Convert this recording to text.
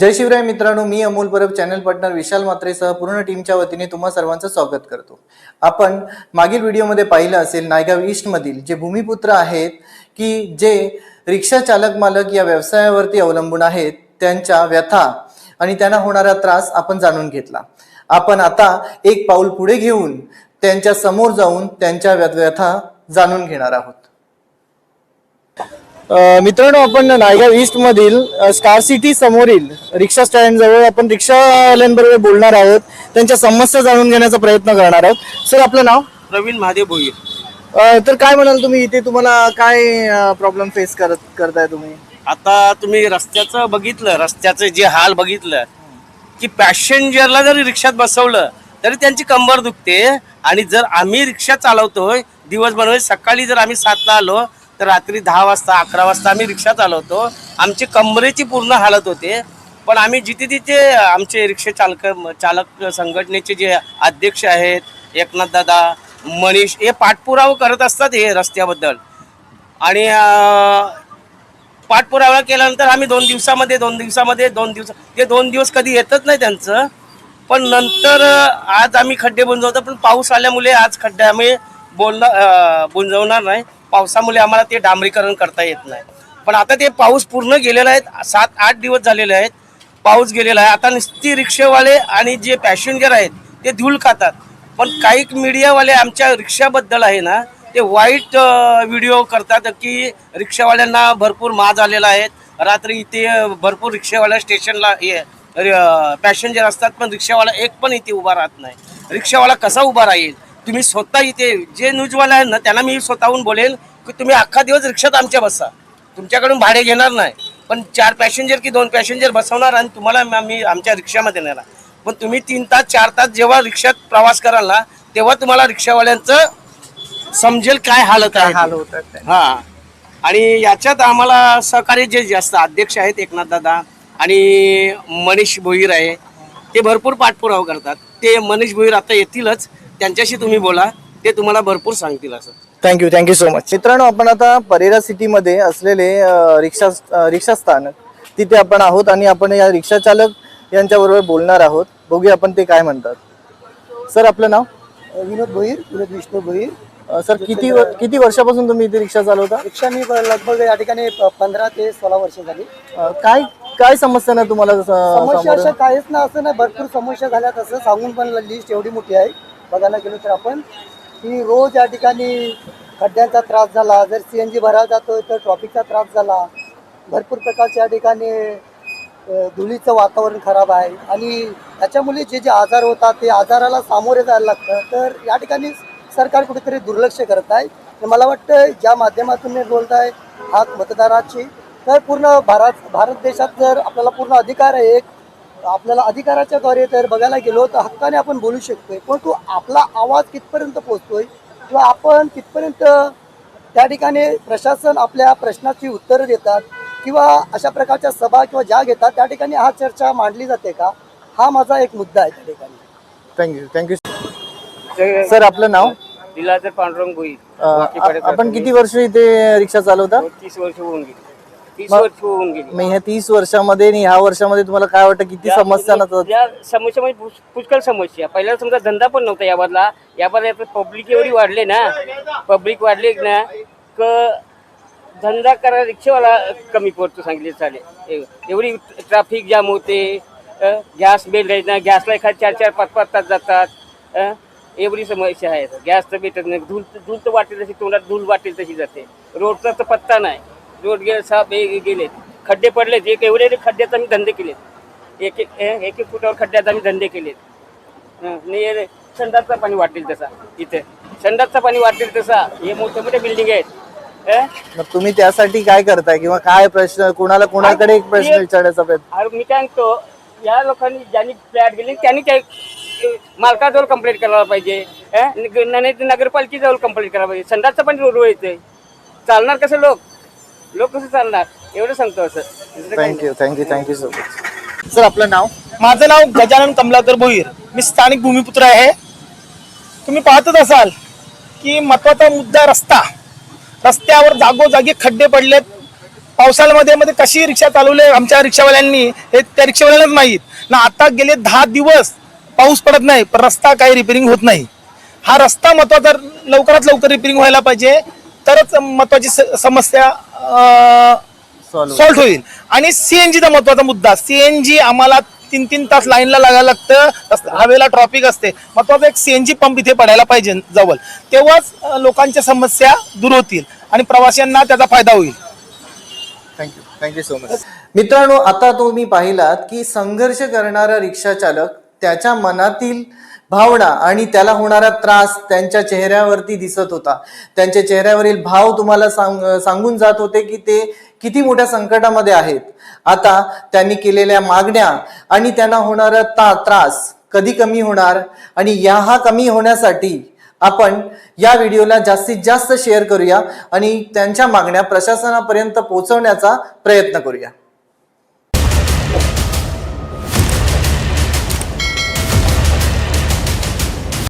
जय शिवराय मित्रांनो मी Amol Parab channel partner Vishal मात्रेसह पूर्ण टीमच्या वतीने तुम्हा सर्वांचं स्वागत करतो. आपण मागील व्हिडिओमध्ये पाहिलं असेल नायगाव ईस्टमधील जे भूमिपुत्र आहेत की जे रिक्षा चालक मालक या व्यवसायावरती अवलंबून आहेत त्यांच्या व्यथा आणि त्यांना होणारा त्रास आपण जाणून घेतला. आपण आता एक पाऊल पुढे घेऊन त्यांच्यासमोर जाऊन त्यांच्या व्य- व्यथा जाणून घेणार आहोत. मित्रांनो आपण नायगाव ईस्ट मधील स्टार सिटी समोरील रिक्षा स्टँड जवळ आपण रिक्षावाल्यांबरोबर बोलणार आहोत. त्यांच्या समस्या जाणून घेण्याचा प्रयत्न करणार आहोत. सर आपलं नाव? प्रवीण महादेव भोईर. तर काय म्हणाल तुम्ही? इथे तुम्हाला काय प्रॉब्लेम फेस करत करताय तुम्ही? आता तुम्ही रस्त्याचं बघितलं रस्त्याचं जे हाल बघितलं की पॅसेंजरला जरी रिक्षात बसवलं तरी त्यांची कंबर दुखते. आणि जर आम्ही रिक्षा चालवतोय दिवसभर सकाळी जर आम्ही सातला आलो तर रात्री दहा वाजता अकरा वाजता आम्ही रिक्षा चालवतो. आमची कमरेची पूर्ण हालत होते. पण आम्ही जिथे तिथे आमचे रिक्षा चालक चालक संघटनेचे जे अध्यक्ष आहेत एकनाथ दादा मनीष हे पाठपुरावा करत असतात हे रस्त्याबद्दल. आणि पाठपुरावा केल्यानंतर आम्ही दोन दिवसामध्ये दोन दिवसामध्ये दोन दिवस ते दोन दिवस कधी येतच नाही त्यांचं. पण नंतर आज आम्ही खड्डे बुंजवतो पण पाऊस आल्यामुळे आज खड्डे आम्ही बोलणार बुंजवणार नाही. पावसामुळे आम्हाला ते डांबरीकरण करता येत नाही. पण आता ते पाऊस पूर्ण गेलेला आहे सात आठ दिवस झालेले आहेत पाऊस गेलेला आहे. आता नुसती रिक्षेवाले आणि जे पॅसेंजर आहेत ते धूळ खातात. पण काही मीडियावाले आमच्या रिक्षाबद्दल आहे ना ते वाईट व्हिडिओ करतात की रिक्षावाल्यांना भरपूर माज आलेला आहे. रात्री इथे भरपूर रिक्षावाल्या स्टेशनला पॅसेंजर असतात पण रिक्षावाला एक पण इथे उभा राहत नाही. रिक्षावाला कसा उभा राहील? तुम्ही स्वतः इथे जे न्यूजवाले आहेत ना त्यांना मी स्वतःहून बोलेल की तुम्ही अख्खा दिवस रिक्षात आमच्या बसा. तुमच्याकडून भाडे घेणार नाही. पण चार पॅसेंजर की दोन पॅसेंजर बसवणार आणि तुम्हाला आम्ही आमच्या रिक्षामध्ये नेणार. पण तुम्ही तीन तास चार तास जेव्हा रिक्षात प्रवास कराल ना तेव्हा तुम्हाला रिक्षावाल्यांचं समजेल काय हालत आहे. हाल. होत हा. आणि याच्यात आम्हाला सहकार्य जे जास्त अध्यक्ष आहेत एकनाथ दादा आणि मनीष भोईर आहे ते भरपूर पाठपुरावा करतात. ते मनीष भोईर आता येतीलच. त्यांच्याशी तुम्ही बोला ते तुम्हाला भरपूर सांगतील असं. थँक्यू थँक्यू सो मच मित्रांनो आपण आता परेरा सिटीमध्ये असलेले रिक्षा रिक्षा स्थानक तिथे आपण आहोत आणि आपण या रिक्षा चालक यांच्याबरोबर बोलणार आहोत. बघूया आपण ते काय म्हणतात. सर आपलं नाव? विनोद भोईर विनोद विष्णू भोईर. सर किती किती वर्षापासून तुम्ही इथे रिक्षा चालवता? रिक्षा मी लगभग या ठिकाणी पंधरा ते सोळा वर्ष झाली. काय काय समस्या ना तुम्हाला समस्या? अशा काहीच ना असं नाही. भरपूर समस्या झाल्या तसं. सांगून पण लिस्ट एवढी मोठी आहे. बघायला गेलो तर आपण की रोज या ठिकाणी खड्ड्यांचा त्रास झाला जर सी एन जी भरायला जातोय तर ट्रॉफिकचा त्रास झाला. भरपूर प्रकारच्या या ठिकाणी धुळीचं वातावरण खराब आहे. आणि त्याच्यामुळे जे जे आजार होतात ते आजाराला सामोरे जायला लागतं तर या ठिकाणी सरकार कुठेतरी दुर्लक्ष करत आहे. मला वाटतं ज्या माध्यमातून मी बोलत आहे हा मतदाराची तर पूर्ण भारत भारत देशात जर आपल्याला पूर्ण अधिकार आहे एक आपल्याला अधिकाराच्या द्वारे तर बघायला गेलो तर हक्काने आपण बोलू शकतोय. परंतु आपला आवाज कितपर्यंत पोहोचतोय किंवा आपण कितपर्यंत त्या ठिकाणी प्रशासन आपल्या प्रश्नाची उत्तरं देतात किंवा अशा प्रकारच्या सभा किंवा ज्या घेतात त्या ठिकाणी हा चर्चा मांडली जाते का? हा माझा एक मुद्दा आहे त्या ठिकाणी. थँक्यू थँक्यू सर आपलं नाव? दिलाजर पांडुरंग आ- आपण किती वर्ष इथे रिक्षा चालवता? तीस वर्ष होऊन गेली. तीस वर्ष होऊन गेली. मग ह्या तीस वर्षामध्ये आणि ह्या वर्षामध्ये तुम्हाला काय वाटतं किती समस्या ना या समस्या म्हणजे पुष्- पुष्कळ समस्या. पहिला समजा धंदा पण नव्हता यावरला यावर पब्लिक एवढी वाढले ना. पब्लिक वाढले ना क धंदा करा रिक्षावाला कमी पडतो सांगितले चालेल. एव- एवढी ट्रॅफिक जाम होते. गॅस बेल राहत ना गॅसला एखाद चार चार पाच पाच तास जातात. अ, एवढी समस्या आहे. गॅस तर भेटत नाही. धूल धूल तर वाटेल तशी तोंडात धूल वाटेल तशी जाते. रोडचा तर पत्ता नाही. रोड गेले साप हे गेलेत खड्डे पडलेत एक एवढे खड्ड्यात आम्ही धंदे केलेत. एक एक एक एक फुटावर खड्ड्यात आम्ही धंदे केलेत. आणि संडासचं पाणी वाटेल तसा इथे. संडासचं पाणी वाटेल तसा. हे मोठे मोठे बिल्डिंग आहेत? मग तुम्ही त्यासाठी काय करताय? किंवा काय प्रश्न कोणाला कोणाकडे एक प्रश्न विचारायचा प्रयत्न? अरे मी काय म्हणतो या लोकांनी ज्यांनी फ्लॅट गेले त्यांनी त्या मालकाजवळ कंप्लेंट करायला पाहिजे. नाही नगरपालिकेजवळ कंप्लेंट करायला पाहिजे. संडासचं पण रोड येते चालणार कसं लोक? लोक कसं चालणार? एवढं सांगतो दुसरं काही thank you thank you thank you so much sir आपलं नाव? माझं नाव गजानन कमलाकर भोईर. मी स्थानिक भूमिपुत्र आहे. तुम्ही पाहतच असाल की महत्त्वाचा मुद्दा रस्ता. रस्त्यावर जागोजागी खड्डे पडलेत. पावसाळ्यामध्ये मध्ये कशी रिक्षा चालवली आमच्या रिक्षावाल्यांनी हे त्या रिक्षावाल्यांनाच माहीत. ना आता गेले दहा दिवस पाऊस पडत नाही पण रस्ता काही रिपेरिंग होत नाही. हा रस्ता महत्त्वाचा लवकरात लवकर रिपेरिंग व्हायला पाहिजे. तरच महत्वाची स- समस्या सॉल्व्ह होईल. आणि सीएनजीचा महत्त्वाचा मुद्दा सीएनजी आम्हाला तीन तीन तास लाईनला लागायला लागतं हवेला ट्रॉफिक असते. महत्त्वाचा एक सीएनजी पंप इथे पडायला पाहिजे जवळ. तेव्हाच लोकांच्या समस्या दूर होतील आणि प्रवाशांना त्याचा फायदा होईल. थँक्यू थँक्यू सो मच मित्रांनो आता तुम्ही पाहिलात की संघर्ष करणारा रिक्षा चालक त्याच्या मनातील भावना आणि त्याला होणारा त्रास त्यांच्या चेहऱ्यावरती दिसत होता. त्यांच्या चेहऱ्यावरील भाव तुम्हाला सांग सांगून जात होते की ते किती मोठ्या संकटामध्ये आहेत. आता त्यांनी केलेल्या मागण्या आणि त्यांना होणारा ता त्रास कधी कमी होणार आणि या हा कमी होण्यासाठी आपण या व्हिडिओला जास्तीत जास्त शेअर करूया आणि त्यांच्या मागण्या प्रशासनापर्यंत पोहोचवण्याचा प्रयत्न करूया.